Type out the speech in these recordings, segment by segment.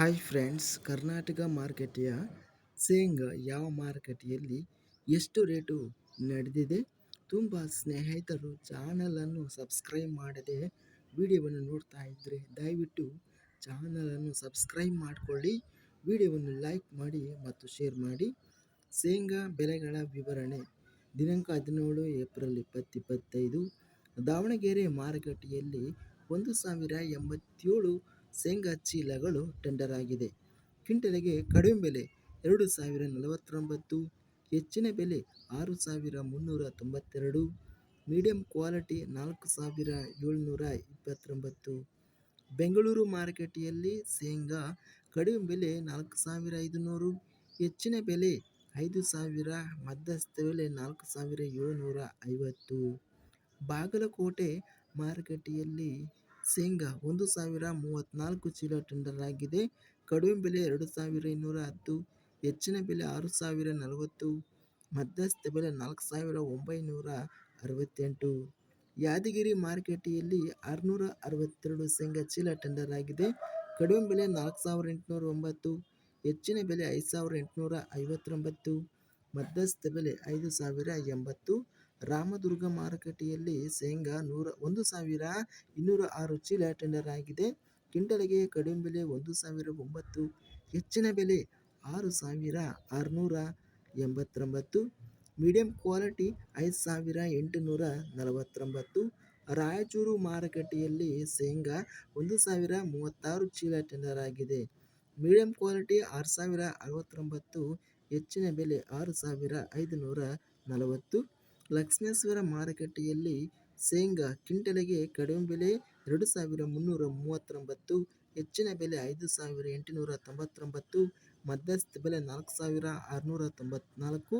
Hi friends Karnataka ಮಾರ್ಕೆಟಿಯ ಸೇಂಗ ಯಾವ ಮಾರುಕಟ್ಟೆಯಲ್ಲಿ ಎಷ್ಟು ರೇಟು ನಡೆದಿದೆ? ತುಂಬ ಸ್ನೇಹಿತರು ಚಾನಲನ್ನು ಸಬ್ಸ್ಕ್ರೈಬ್ ಮಾಡದೆ ವಿಡಿಯೋವನ್ನು ನೋಡ್ತಾ ಇದ್ದರೆ ದಯವಿಟ್ಟು ಚಾನಲನ್ನು ಸಬ್ಸ್ಕ್ರೈಬ್ ಮಾಡಿಕೊಳ್ಳಿ ವಿಡಿಯೋವನ್ನು ಲೈಕ್ ಮಾಡಿ ಮತ್ತು ಶೇರ್ ಮಾಡಿ. ಶೇಂಗಾ ಬೆಲೆಗಳ ವಿವರಣೆ, ದಿನಾಂಕ ಹದಿನೇಳು ಏಪ್ರಿಲ್ ಇಪ್ಪತ್ತಿಪ್ಪತ್ತೈದು ದಾವಣಗೆರೆ ಮಾರುಕಟ್ಟೆಯಲ್ಲಿ ಒಂದು ಸಾವಿರ ಎಂಬತ್ತೇಳು ಶೇಂಗಾ ಚೀಲಗಳು ಟೆಂಡರ್ ಆಗಿದೆ. ಕ್ವಿಂಟಲಿಗೆ ಕಡಿಮೆ ಬೆಲೆ ಎರಡು ಸಾವಿರ ನಲವತ್ತೊಂಬತ್ತು, ಹೆಚ್ಚಿನ ಬೆಲೆ ಆರು ಸಾವಿರ ಮುನ್ನೂರ ತೊಂಬತ್ತೆರಡು ಮೀಡಿಯಂ ಕ್ವಾಲಿಟಿ ನಾಲ್ಕು ಸಾವಿರ ಏಳ್ನೂರ ಇಪ್ಪತ್ತೊಂಬತ್ತು. ಬೆಂಗಳೂರು ಮಾರುಕಟ್ಟೆಯಲ್ಲಿ ಶೇಂಗಾ ಕಡಿಮೆ ಬೆಲೆ ನಾಲ್ಕು ಸಾವಿರ ಐದುನೂರು, ಹೆಚ್ಚಿನ ಬೆಲೆ ಐದು ಸಾವಿರ, ಮಧ್ಯಸ್ಥ ಬೆಲೆ ನಾಲ್ಕು ಸಾವಿರ ಏಳ್ನೂರ ಐವತ್ತು. ಬಾಗಲಕೋಟೆ ಮಾರುಕಟ್ಟೆಯಲ್ಲಿ ಶೇಂಗಾ ಒಂದು ಸಾವಿರ ಮೂವತ್ತ್ನಾಲ್ಕು ಚೀಲ ಟೆಂಡರ್ ಆಗಿದೆ. ಕಡಿಮೆ ಬೆಲೆ ಎರಡು ಸಾವಿರ ಇನ್ನೂರ ಹತ್ತು, ಹೆಚ್ಚಿನ ಬೆಲೆ ಆರು ಸಾವಿರ ನಲವತ್ತು, ಮಧ್ಯಸ್ಥ ಬೆಲೆ ನಾಲ್ಕು ಸಾವಿರ ಒಂಬೈನೂರ ಅರವತ್ತೆಂಟು. ಯಾದಗಿರಿ ಮಾರುಕಟ್ಟೆಯಲ್ಲಿ ಆರುನೂರ ಅರವತ್ತೆರಡು ಶೇಂಗಾ ಚೀಲ ಟೆಂಡರ್ ಆಗಿದೆ. ಕಡಿಮೆ ಬೆಲೆ ನಾಲ್ಕು ಸಾವಿರ ಎಂಟುನೂರ ಒಂಬತ್ತು, ಹೆಚ್ಚಿನ ಬೆಲೆ ಐದು ಸಾವಿರ ಎಂಟುನೂರ ಐವತ್ತೊಂಬತ್ತು, ಮಧ್ಯಸ್ಥ ಬೆಲೆ ಐದು ಸಾವಿರ ಎಂಬತ್ತು. ರಾಮದುರ್ಗ ಮಾರುಕಟ್ಟೆಯಲ್ಲಿ ಶೇಂಗಾ ನೂರ ಒಂದು ಸಾವಿರ ಇನ್ನೂರ ಆರು ಚೀಲ ಟೆಂಡರ್ ಆಗಿದೆ. ಕ್ವಿಂಟಲಿಗೆ ಕಡಿಮೆ ಬೆಲೆ ಒಂದು ಸಾವಿರ ಒಂಬತ್ತು, ಹೆಚ್ಚಿನ ಬೆಲೆ ಆರು ಸಾವಿರ ಆರುನೂರ ಎಂಬತ್ತೊಂಬತ್ತು ಮೀಡಿಯಂ ಕ್ವಾಲಿಟಿ ಐದು ಸಾವಿರ ಎಂಟುನೂರ ನಲವತ್ತೊಂಬತ್ತು. ರಾಯಚೂರು ಮಾರುಕಟ್ಟೆಯಲ್ಲಿ ಶೇಂಗಾ ಒಂದು ಸಾವಿರ ಮೂವತ್ತಾರು ಚೀಲ ಟೆಂಡರ್ ಆಗಿದೆ. ಮೀಡಿಯಂ ಕ್ವಾಲಿಟಿ ಆರು ಸಾವಿರ ಅರವತ್ತೊಂಬತ್ತು, ಹೆಚ್ಚಿನ ಬೆಲೆ ಆರು ಸಾವಿರ ಐದುನೂರ ನಲವತ್ತು. ಲಕ್ಷ್ಮೇಶ್ವರ ಮಾರುಕಟ್ಟೆಯಲ್ಲಿ ಶೇಂಗಾ ಕ್ವಿಂಟಲಿಗೆ ಕಡಿಮೆ ಬೆಲೆ ಎರಡು ಸಾವಿರ ಮುನ್ನೂರ ಮೂವತ್ತೊಂಬತ್ತು, ಹೆಚ್ಚಿನ ಬೆಲೆ ಐದು ಸಾವಿರ ಎಂಟುನೂರ ತೊಂಬತ್ತೊಂಬತ್ತು, ಮಧ್ಯಸ್ಥ ಬೆಲೆ ನಾಲ್ಕು ಸಾವಿರ ಆರುನೂರ ತೊಂಬತ್ನಾಲ್ಕು.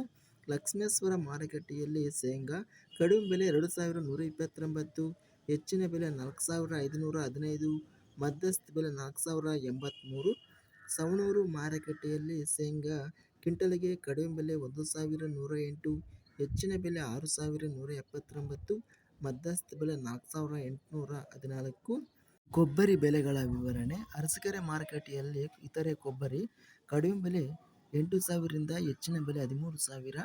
ಲಕ್ಷ್ಮೇಶ್ವರ ಮಾರುಕಟ್ಟೆಯಲ್ಲಿ ಶೇಂಗಾ ಕಡಿಮೆ ಬೆಲೆ ಎರಡು ಸಾವಿರ ನೂರ ಇಪ್ಪತ್ತೊಂಬತ್ತು, ಹೆಚ್ಚಿನ ಬೆಲೆ ನಾಲ್ಕು ಸಾವಿರ ಐದುನೂರ ಹದಿನೈದು, ಮಧ್ಯಸ್ಥ ಬೆಲೆ ನಾಲ್ಕು ಸಾವಿರ ಎಂಬತ್ತ್ಮೂರು ಸವಣೂರು ಮಾರುಕಟ್ಟೆಯಲ್ಲಿ ಶೇಂಗಾ ಕ್ವಿಂಟಲಿಗೆ ಕಡಿಮೆ ಬೆಲೆ ಒಂದು ಸಾವಿರ ನೂರ ಎಂಟು ಹೆಚ್ಚಿನ ಬೆಲೆ ಆರು ಸಾವಿರ ನೂರ ಎಪ್ಪತ್ತೊಂಬತ್ತು, ಮಧ್ಯಸ್ಥ ಬೆಲೆ ನಾಲ್ಕು ಸಾವಿರ ಎಂಟುನೂರ ಹದಿನಾಲ್ಕು. ಕೊಬ್ಬರಿ ಬೆಲೆಗಳ ವಿವರಣೆ. ಅರಸಿಕೆರೆ ಮಾರುಕಟ್ಟೆಯಲ್ಲಿ ಇತರೆ ಕೊಬ್ಬರಿ ಕಡಿಮೆ ಬೆಲೆ ಎಂಟು ಸಾವಿರದಿಂದ ಹೆಚ್ಚಿನ ಬೆಲೆ ಹದಿಮೂರು ಸಾವಿರ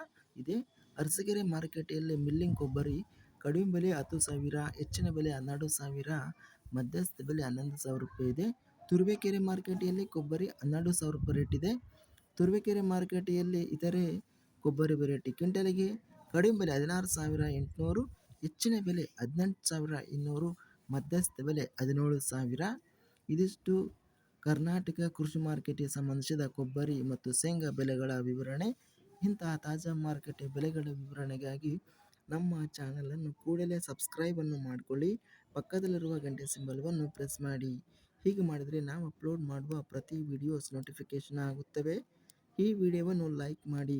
ಇದೆ. ಅರಸಿಕೆರೆ ಮಾರುಕಟ್ಟೆಯಲ್ಲಿ ಮಿಲ್ಲಿಂಗ್ ಕೊಬ್ಬರಿ ಕಡಿಮೆ ಬೆಲೆ ಹತ್ತು ಸಾವಿರ, ಹೆಚ್ಚಿನ ಬೆಲೆ ಹನ್ನೆರಡು ಸಾವಿರ, ಮಧ್ಯಸ್ಥ ಬೆಲೆ ಹನ್ನೊಂದು ಸಾವಿರ ರೂಪಾಯಿ ಇದೆ. ತುರುವೇಕೆರೆ ಮಾರುಕಟ್ಟೆಯಲ್ಲಿ ಕೊಬ್ಬರಿ ಹನ್ನೆರಡು ಸಾವಿರ ರೂಪಾಯಿ ರೇಟ್ ಇದೆ. ತುರುವೇಕೆರೆ ಮಾರುಕಟ್ಟೆಯಲ್ಲಿ ಇತರೆ ಕೊಬ್ಬರಿ ವೆರೈಟಿ ಕ್ವಿಂಟಲಿಗೆ ಕಡಿಮೆ ಬೆಲೆ ಹದಿನಾರು ಸಾವಿರ ಎಂಟುನೂರು, ಹೆಚ್ಚಿನ ಬೆಲೆ ಹದಿನೆಂಟು ಸಾವಿರ ಇನ್ನೂರು, ಮಧ್ಯಸ್ಥ ಬೆಲೆ ಹದಿನೇಳು ಸಾವಿರ. ಇದಿಷ್ಟು ಕರ್ನಾಟಕ ಕೃಷಿ ಮಾರುಕಟ್ಟೆಗೆ ಸಂಬಂಧಿಸಿದ ಕೊಬ್ಬರಿ ಮತ್ತು ಶೇಂಗಾ ಬೆಲೆಗಳ ವಿವರಣೆ. ಇಂತಹ ತಾಜಾ ಮಾರುಕಟ್ಟೆ ಬೆಲೆಗಳ ವಿವರಣೆಗಾಗಿ ನಮ್ಮ ಚಾನಲನ್ನು ಕೂಡಲೇ ಸಬ್ಸ್ಕ್ರೈಬನ್ನು ಮಾಡಿಕೊಳ್ಳಿ. ಪಕ್ಕದಲ್ಲಿರುವ ಗಂಟೆ ಸಿಂಬಲ್ವನ್ನು ಪ್ರೆಸ್ ಮಾಡಿ. ಹೀಗೆ ಮಾಡಿದರೆ ನಾವು ಅಪ್ಲೋಡ್ ಮಾಡುವ ಪ್ರತಿ ವಿಡಿಯೋಸ್ ನೋಟಿಫಿಕೇಷನ್ ಆಗುತ್ತವೆ. ಈ ವಿಡಿಯೋವನ್ನು ಲೈಕ್ ಮಾಡಿ.